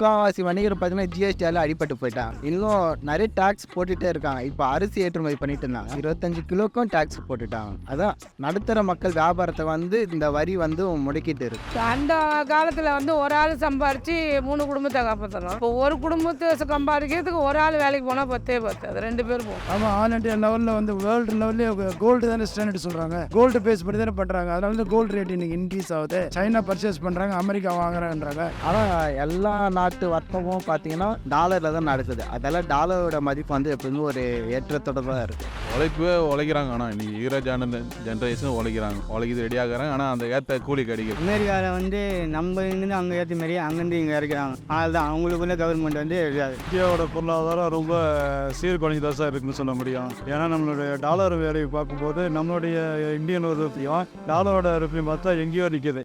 முக்கால்வாசி வணிகர் பார்த்தீங்கன்னா ஜிஎஸ்டியால் அடிபட்டு போயிட்டாங்க. இன்னும் நிறைய டேக்ஸ் போட்டுகிட்டே இருக்காங்க. இப்போ அரிசி ஏற்றுமதி பண்ணிட்டு இருந்தாங்க. இருபத்தஞ்சு கிலோக்கும் டேக்ஸ் போட்டுட்டாங்க. அதான் நடுத்தர மக்கள் வியாபாரத்தை வந்து இந்த வரி வந்து முடக்கிட்டு இருக்கு. அந்த காலத்தில் வந்து ஒரு ஆள் சம்பாரிச்சு மூணு குடும்பத்தை காப்பாற்றணும் இப்போ ஒரு குடும்பத்தை சம்பாதிக்கிறதுக்கு ஒரு ஆள் வேலைக்கு போனால் பத்தே பத்து. அது ரெண்டு பேர் போகும். ஆமாம் ஆல் இண்டியா லெவலில் வந்து வேர்ல்டு லெவல்லே கோல்டு தானே ஸ்டாண்டர்ட் சொல்கிறாங்க கோல்டு பேஸ் பண்ணி தானே பண்ணுறாங்க அதனால வந்து கோல்டு ரேட் இன்னைக்கு இன்க்ரீஸ் ஆகுது. சைனா பர்ச்சேஸ் பண்ணுறாங்க அமெரிக்கா வாங்குறாங்கன்றாங்க. ஆனால் எல்லா நாட்டு வர்த்தகமும் பார்த்தீங்கன்னா டாலரில் தான் நடக்குது. அதெல்லாம் டாலரோட மதிப்பு வந்து எப்பவுமே ஒரு ஏற்றத்தோட தான் இருக்குது உழைக்கவே உழைக்கிறாங்க. ஆனால் இன்னைக்கு ஈரோஜான ஜென்ரேஷன் உழைக்கிறாங்க. உழைக்கிது ரெடி ஆகுறாங்க. ஆனால் அந்த ஏற்ற கூலி கிடைக்குது அமெரிக்காவில் வந்து நம்ம இருந்து அங்கே ஏற்ற மாதிரி அங்கேருந்து இங்கே இறக்குறாங்க. அதுதான் அவங்களுக்குள்ள கவர்மெண்ட் வந்து இருக்காது இந்தியாவோட பொருளாதாரம் ரொம்ப சீர்குலைஞ்சதாக சார் இருக்குன்னு சொல்ல முடியும். ஏன்னா நம்மளுடைய டாலர் வேலையை பார்க்கும்போது நம்மளுடைய இந்தியன் ஒரு ரூபாயும் டாலரோட ரூபாயும் பார்த்தா எங்கேயோ நிற்கிது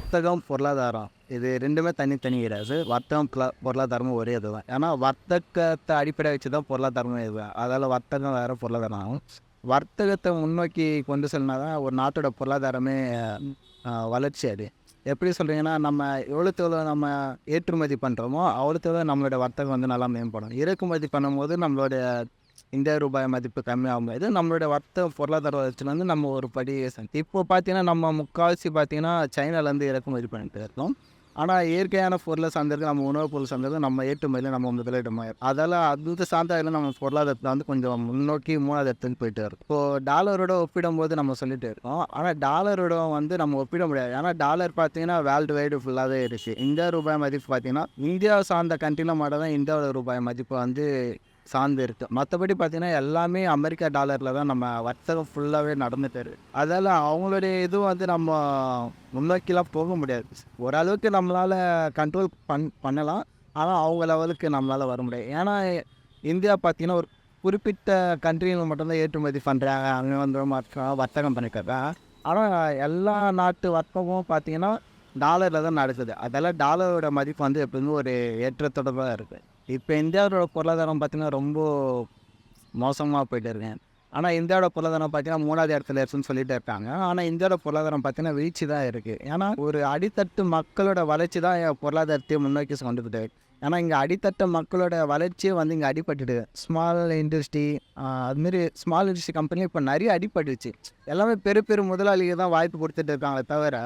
வர்த்தகம் பொருளாதாரம். இது ரெண்டுமே தனித்தனி கிடையாது. வர்த்தகம் பொருளாதாரமும் ஒரே இதுதான். ஏன்னா வர்த்தகத்தை அடிப்படை வச்சு தான் பொருளாதாரமும் இது. அதால் வர்த்தகம் வேறு பொருளாதாரம் ஆகும். வர்த்தகத்தை முன்னோக்கி கொண்டு செல்லினா தான் ஒரு நாட்டோட பொருளாதாரமே வளர்ச்சி அது. எப்படி சொல்கிறீங்கன்னா நம்ம எவ்வளோக்கு எவ்வளோ நம்ம ஏற்றுமதி பண்ணுறோமோ அவ்வளோக்கு எவ்வளோ நம்மளோட வர்த்தகம் வந்து நல்லா மேம்படும். இறக்குமதி பண்ணும்போது நம்மளோட இந்திய ரூபாய் மதிப்பு கம்மியாகும் இது நம்மளோட வர்த்தக பொருளாதார வளர்ச்சியில் வந்து நம்ம ஒரு படி சந்தி இப்போ பார்த்தீங்கன்னா நம்ம முக்கால்வாசி பார்த்தீங்கன்னா சைனாலேருந்து இறக்குமதி பண்ணிட்டு இருக்கோம். ஆனால் இயற்கையான பொருளை சார்ந்திருக்கு நம்ம உணவுப் பொருள் சார்ந்திருக்கு நம்ம ஏற்றுமதியில் நம்ம முதலிடமாக அதால் அந்த சார்ந்த நம்ம பொருளாதாரத்தில் வந்து கொஞ்சம் முன்னோக்கி மூணாவது இடத்துக்கு போயிட்டு வரும் இப்போது டாலரோட ஒப்பிடும்போது நம்ம சொல்லிட்டு இருக்கோம். ஆனால் டாலரோட வந்து நம்ம ஒப்பிட முடியாது. ஏன்னா டாலர் பார்த்தீங்கன்னா வேர்ல்டு வைடு ஃபுல்லாகவே இருக்குது இந்தியா ரூபாய் மதிப்பு பார்த்தீங்கன்னா இந்தியா சார்ந்த கண்ட்ரியில் மட்டும் தான் இந்தியாவோட ரூபாய் மதிப்பு வந்து சார்ந்து இருக்கு. மற்றபடி பார்த்தீங்கன்னா எல்லாமே அமெரிக்கா டாலரில் தான் நம்ம வர்த்தகம் ஃபுல்லாகவே நடந்துட்டு அதால் அவங்களுடைய இது வந்து நம்ம முன்னோக்கிலாம் போக முடியாது. ஓரளவுக்கு நம்மளால் கண்ட்ரோல் பண் பண்ணலாம். ஆனால் அவங்க லெவலுக்கு நம்மளால் வர முடியாது. ஏன்னா இந்தியா பார்த்தீங்கன்னா ஒரு குறிப்பிட்ட கண்ட்ரியில் மட்டும்தான் ஏற்றுமதி பண்ணுறாங்க அங்கே வந்து மற்ற வர்த்தகம் பண்ணிக்கிறாங்க. ஆனால் எல்லா நாட்டு வர்த்தகமும் பார்த்தீங்கன்னா டாலரில் தான் நடக்குது. அதெல்லாம் டாலரோட மதிப்பு வந்து எப்பவுமே ஒரு ஏற்றத்தோட தான் இருக்குது இப்போ இந்தியாவோட பொருளாதாரம் பார்த்தீங்கன்னா ரொம்ப மோசமாக போயிட்டு இருக்கேன் ஆனால் இந்தியாவோட பொருளாதாரம் பார்த்தீங்கன்னா மூணாவது இடத்துல இருக்குன்னு சொல்லிட்டு இருக்காங்க. ஆனால் இந்தியாவோட பொருளாதாரம் பார்த்தீங்கன்னா வீழ்ச்சி தான் இருக்குது ஏன்னா ஒரு அடித்தட்டு மக்களோட வளர்ச்சி தான் என் பொருளாதாரத்தையே முன்னோக்கி கொண்டு ஏன்னா இங்கே அடித்தட்ட மக்களோட வளர்ச்சியே வந்து இங்கே அடிபட்டுடுது. ஸ்மால் இண்டஸ்ட்ரி அதுமாரி ஸ்மால் இண்டஸ்ட்ரி கம்பெனி இப்போ நிறைய அடிபட்டுச்சு எல்லாமே பெரு பெரு முதலாளிகள் தான் வாய்ப்பு கொடுத்துட்டு இருக்காங்களே தவிர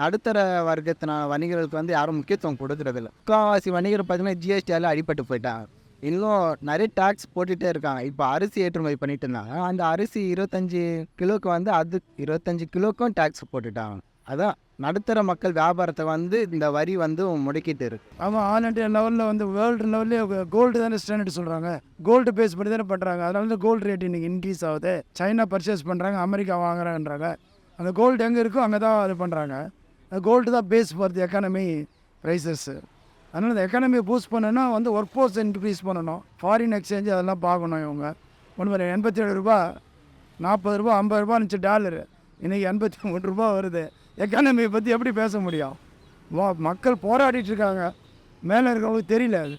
நடுத்தர வர்க்கத்தின வணிகர்களுக்கு வந்து யாரும் முக்கியத்துவம் கொடுக்குறதில்ல. முக்கால்வாசி வணிகர் பார்த்தீங்கன்னா ஜிஎஸ்டியால் அடிபட்டு போயிட்டாங்க. இன்னும் நிறைய டேக்ஸ் போட்டுகிட்டே இருக்காங்க. இப்போ அரிசி ஏற்றுமதி பண்ணிட்டு இருந்தாங்க. அந்த அரிசி இருபத்தஞ்சி கிலோக்கு வந்து அது இருபத்தஞ்சி கிலோக்கும் டேக்ஸ் போட்டுட்டாங்க. அதான் நடுத்தர மக்கள் வியாபாரத்தை வந்து இந்த வரி வந்து முடக்கிட்டு இருக்கு. ஆமாம் ஆல் இண்டியா லெவலில் வந்து வேர்ல்டு லெவல்லே கோல்டு தானே ஸ்டாண்டர்ட் சொல்கிறாங்க கோல்டு பேஸ் பண்ணி தானே பண்ணுறாங்க அதனால வந்து கோல்டு ரேட் இன்னைக்கு இன்க்ரீஸ் ஆகுது. சைனா பர்ச்சேஸ் பண்ணுறாங்க அமெரிக்கா வாங்குறாங்கன்றாங்க. அந்த கோல்டு எங்கே இருக்கோ அங்கே தான் இது பண்ணுறாங்க கோல்டு தான் base for the economy prices அதனால் இந்த எக்கானமியை பூஸ்ட் பண்ணணும்னா வந்து ஒர்க் ஃபோர்ஸ் இன்க்ரீஸ் பண்ணணும். ஃபாரின் எக்ஸ்சேஞ்ச் அதெல்லாம் பார்க்கணும் இவங்க. ஒன்று எண்பத்தி ஏழு ரூபா நாற்பது ரூபா ஐம்பது ரூபா இருந்துச்சு டாலரு இன்றைக்கி எண்பத்தி மூணு ரூபா வருது. எக்கானமியை பற்றி எப்படி பேச முடியும்? வா மக்கள் போராடிட்டு இருக்காங்க. மேலே இருக்கிறவங்களுக்கு தெரியல அது.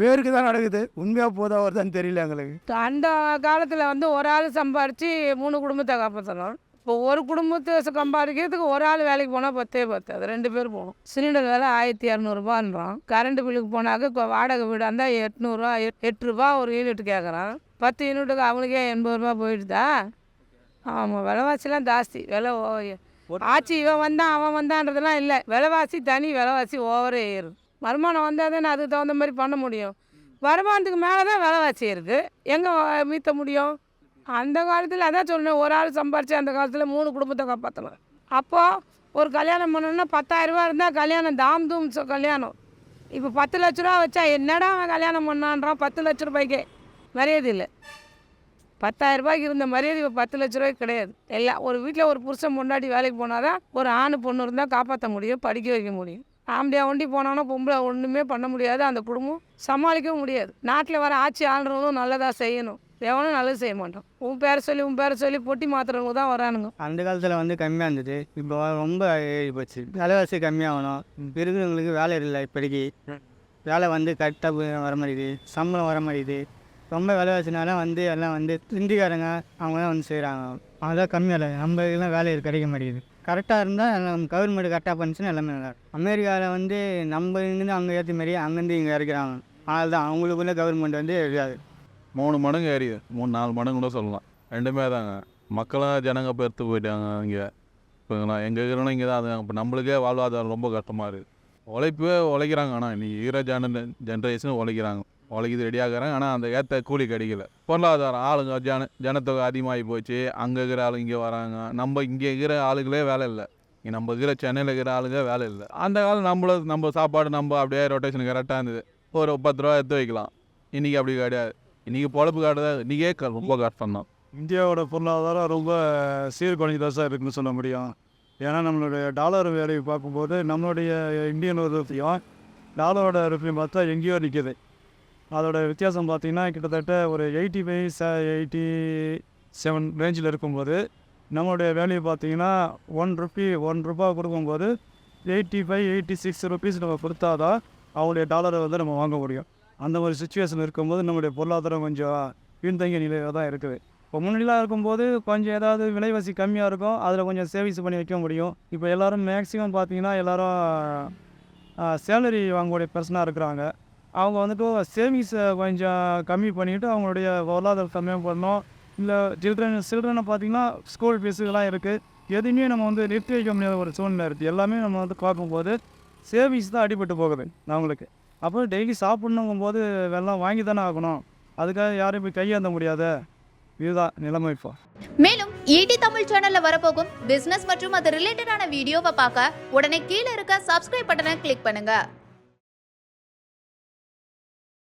பேருக்கு தான் நடக்குது. உண்மையாக போதா வருதான்னு தெரியல எங்களுக்கு. அந்த காலத்தில் வந்து ஒரு ஆள் சம்பாரித்து மூணு குடும்பத்தை காப்பாற்றணும் இப்போ ஒரு குடும்பத்தை சம்பாதிக்கிறதுக்கு ஒரு ஆள் வேலைக்கு போனால் பத்தே பத்து. அது ரெண்டு பேர் போகணும். சிலிண்டர் விலை ஆயிரத்தி இரநூறுபான்றான் கரண்ட் பில்லுக்கு போனாக்க வாடகை வீடு இருந்தால் எட்நூறுரூவா எட்டு ரூபா ஒரு யூனிட் கேட்குறான் பத்து யூனிட்டுக்கு அவனுக்கே எண்பது ரூபா போயிடுதா? ஆமாம் விலைவாசிலாம் ஜாஸ்தி. விலை ஓ- ஆட்சி இவன் வந்தான் அவன் வந்தான்றதெல்லாம் இல்லை. விலைவாசி தனி விலைவாசி ஓவரே ஏறும். வருமானம் வந்தால் தானே அதுக்கு தகுந்த மாதிரி பண்ண முடியும். வருமானத்துக்கு மேலே தான் விலைவாசி இருக்குது எங்கே மீட்ட முடியும்? அந்த காலத்தில் அதான் சொன்னேன் ஒரு ஆள் சம்பாரித்து அந்த காலத்தில் மூணு குடும்பத்தை காப்பாற்றலாம் அப்போது ஒரு கல்யாணம் பண்ணணும்னா பத்தாயிரரூபா இருந்தால் கல்யாணம் தாம் தூம் கல்யாணம். இப்போ பத்து லட்ச ரூபா வச்சா என்னடா அவன் கல்யாணம் பண்ணான்றான்? பத்து லட்ச ரூபாய்க்கே. மரியாதை இல்லை. பத்தாயிரம் ரூபாய்க்கு இருந்த மரியாதை இப்போ பத்து லட்ச ரூபாய்க்கு கிடையாது. எல்லாம் ஒரு வீட்டில் ஒரு புருஷன் முன்னாடி வேலைக்கு போனால் தான் ஒரு ஆண் பொண்ணு இருந்தால் காப்பாற்ற முடியும் படிக்க வைக்க முடியும். ஆம்படியா ஒண்டி போனாங்கன்னா பொம்பளை ஒன்றுமே பண்ண முடியாது. அந்த குடும்பம் சமாளிக்கவும் முடியாது. நாட்டில் வர ஆட்சி ஆளுறவங்களும் நல்லதாக செய்யணும். எவனும் நல்லது செய்ய மாட்டோம் உன் பேரை சொல்லி உன் பேரை சொல்லி பொட்டி மாத்துறவங்க தான் வரானுங்க. அந்த காலத்தில் வந்து கம்மியாக இருந்தது. இப்போ ரொம்ப ஏறி போச்சு. விலைவாசி கம்மியாகணும். இருக்கிறவங்களுக்கு வேலை இல்லை இப்போதைக்கு. வேலை வந்து கரெக்டாக வர மாட்டேங்குது. சம்பளம் வர மாட்டேங்குது. ரொம்ப விலைவாசினால வந்து எல்லாம் வந்து ஹிந்திக்காரங்க அவங்க தான் வந்து செய்கிறாங்க அதான் கம்மியாக இல்லை நம்ம இதெல்லாம் வேலை கிடைக்க மாட்டேங்குது. கரெக்டாக இருந்தால் நம்ம கவர்மெண்ட் கரெக்டாக பண்ணிச்சுன்னா எல்லாமே நல்லா அமெரிக்காவில் வந்து நம்ம இங்கேருந்து அங்கே ஏற்ற மாதிரி அங்கேருந்து இங்கே இறக்குறாங்க. அதனால தான். அவங்களுக்குள்ளே கவர்மெண்ட் வந்து இதாகுது மூணு மடங்கு ஏறி மூணு நாலு மடங்கு கூட சொல்லலாம். ரெண்டுமே தாங்க மக்களும் ஜனங்க பெருத்து போயிட்டாங்க இங்கே. இப்போங்களா எங்கே இருக்கிறோம் இங்கே தான் அது இப்போ நம்மளுக்கே வாழ்வாதாரம் ரொம்ப கஷ்டமாக இருக்குது உழைப்பே உழைக்கிறாங்க. ஆனால் இன்றைக்கி இருக்கிற ஜன ஜென்ரேஷன் உழைக்கிறாங்க. உழைக்கிது ரெடியாகிறாங்க ஆனால் அந்த ஏற்ற கூலி கிடைக்கல. பொருளாதாரம் ஆளுங்க ஜன ஜனத்தொகை அதிகமாகி போச்சு. அங்கே இருக்கிற ஆளுங்க இங்கே வராங்க. நம்ம இங்கே இருக்கிற ஆளுங்களே வேலை இல்லை. இங்கே நம்ம இருக்கிற சென்னையில் இருக்கிற ஆளுங்க வேலை இல்லை. அந்த காலம் நம்மள நம்ம சாப்பாடு நம்ம அப்படியே ரொட்டேஷன் கரெக்டாக இருந்தது. ஒரு பத்து ரூபா எடுத்து வைக்கலாம். இன்றைக்கி அப்படி கிடையாது. இன்றைக்கி பொழப்பு காட்டுறது இன்றைக்கே க- ரொம்ப கஷ்டம் தான் இந்தியாவோட பொருளாதாரம் ரொம்ப சீர்குலைஞ்சதாக சார் இருக்குன்னு சொல்ல முடியும். ஏன்னா நம்மளுடைய டாலர் வேலையை பார்க்கும்போது நம்மளுடைய இந்தியன் ரூபாயும் டாலரோட ரூபாயும் பார்த்தா எங்கேயோ நிற்கிது அதோட வித்தியாசம் பார்த்தீங்கன்னா கிட்டத்தட்ட ஒரு எயிட்டி ஃபைவ் ச எயிட்டி செவன் ரேஞ்சில் இருக்கும்போது நம்மளுடைய வேல்யூ பார்த்தீங்கன்னா ஒன் ருபி ஒன் ரூபா கொடுக்கும்போது eighty five eighty six rupees நம்ம கொடுத்தாதான் அவங்களுடைய டாலரை வந்து நம்ம வாங்க முடியும். அந்த மாதிரி சுச்சுவேஷன் இருக்கும்போது நம்முடைய பொருளாதாரம் கொஞ்சம் பின்தங்கிய நிலையில் தான் இருக்குது. இப்போ முன்னாடிலாம் இருக்கும்போது கொஞ்சம் ஏதாவது விலைவாசி கம்மியாக இருக்கும். அதில் கொஞ்சம் சேவிங்ஸ் பண்ணி வைக்க முடியும். இப்போ எல்லோரும் மேக்ஸிமம் பார்த்தீங்கன்னா எல்லோரும் சேலரி வாங்கக்கூடிய பர்சனாக இருக்கிறாங்க. அவங்க வந்துட்டு சேவிங்ஸை கொஞ்சம் கம்மி பண்ணிவிட்டு அவங்களுடைய பொருளாதாரம் கம்மியாக பண்ணணும். இல்லை சில்ட்ரன் சில்ட்ரனை பார்த்தீங்கன்னா ஸ்கூல் ஃபீஸுகள்லாம் இருக்குது எதுவுமே நம்ம வந்து நிறுத்தி வைக்க முடியாத ஒரு சூழ்நிலை இருக்குது எல்லாமே நம்ம வந்து பார்க்கும்போது சேவிங்ஸ் தான் அடிபட்டு போகுது அவங்களுக்கு. அப்போ டெய்லி சாப்பிட்ணுங்கும் போது வெள்ளம் வாங்கி தானே ஆகணும். அதுக்காக யாரும் போய் கையாந்த முடியாத. இதுதான் நிலைமை இப்போ. மேலும் ஈடி தமிழ் சேனல்ல வரப்போகும் பிசினஸ் மற்றும் அது ரிலேட்டடான வீடியோவை பார்க்க உடனே கீழே இருக்க சப்ஸ்கிரைப் பட்டனை கிளிக் பண்ணுங்க.